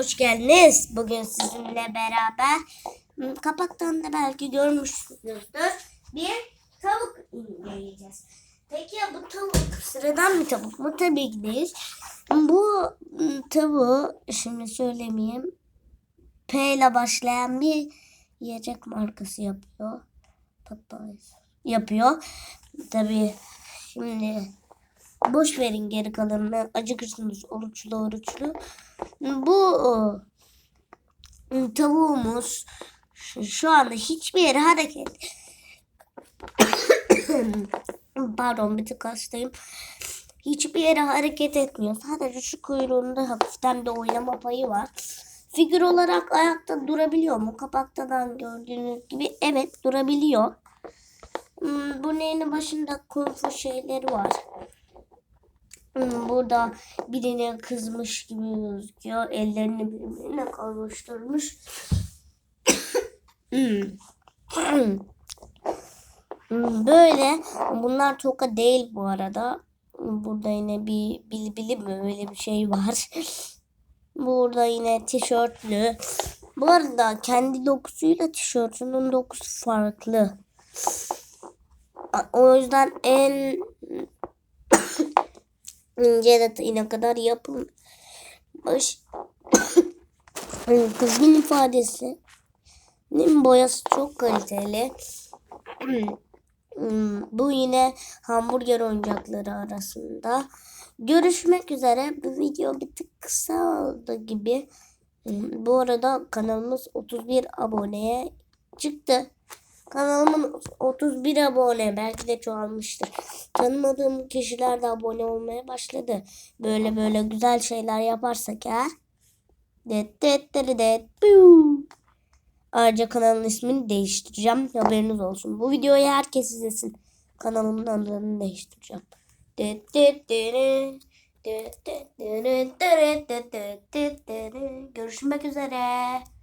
Hoş geldiniz. Bugün sizinle beraber kapaktan da belki görmüşsünüzdür. Bir tavuk inceleyeceğiz. Peki ya bu tavuk sıradan bir tavuk mu? Tabii ki değil. Bu tavuğu şimdi söylemeyeyim. P ile başlayan bir yiyecek markası yapıyor. Yapıyor. Tabii şimdi boş verin geri kalanını. Acıkırsınız oruçlu oruçlu. Bu e, tavuğumuz şu, anda hiçbir yere hareket pardon bir tık hastayım. Hiçbir yere hareket etmiyor. Sadece şu kuyruğunda hafiften bir oynama payı var. Figür olarak ayakta durabiliyor mu? Kapaktan gördüğünüz gibi evet durabiliyor. Hmm, Bu neyin başında kung fu şeyleri var. Burada birine kızmış gibi gözüküyor. Ellerini birbirine kavuşturmuş. Hmm, Böyle. Bunlar toka değil bu arada. Burada yine bir bilbili mi öyle bir şey var. Burada yine tişörtlü. Bu arada kendi dokusuyla tişörtünün dokusu farklı. O yüzden en detayına kadar yapılmış. Kızgın ifadesi. boyası çok kaliteli. Bu yine hamburger oyuncakları arasında. Görüşmek üzere. Bu video bir tık kısa oldu gibi. Bu arada kanalımız 31 aboneye çıktı. Kanalımın 31 abone belki de çoğalmıştır. Tanımadığım kişiler de abone olmaya başladı. Böyle böyle güzel şeyler yaparsak eğer. Det det det det. Ayrıca kanalın ismini değiştireceğim. Haberiniz olsun. Bu videoyu herkes izlesin. Kanalımın adını değiştireceğim. Görüşmek üzere.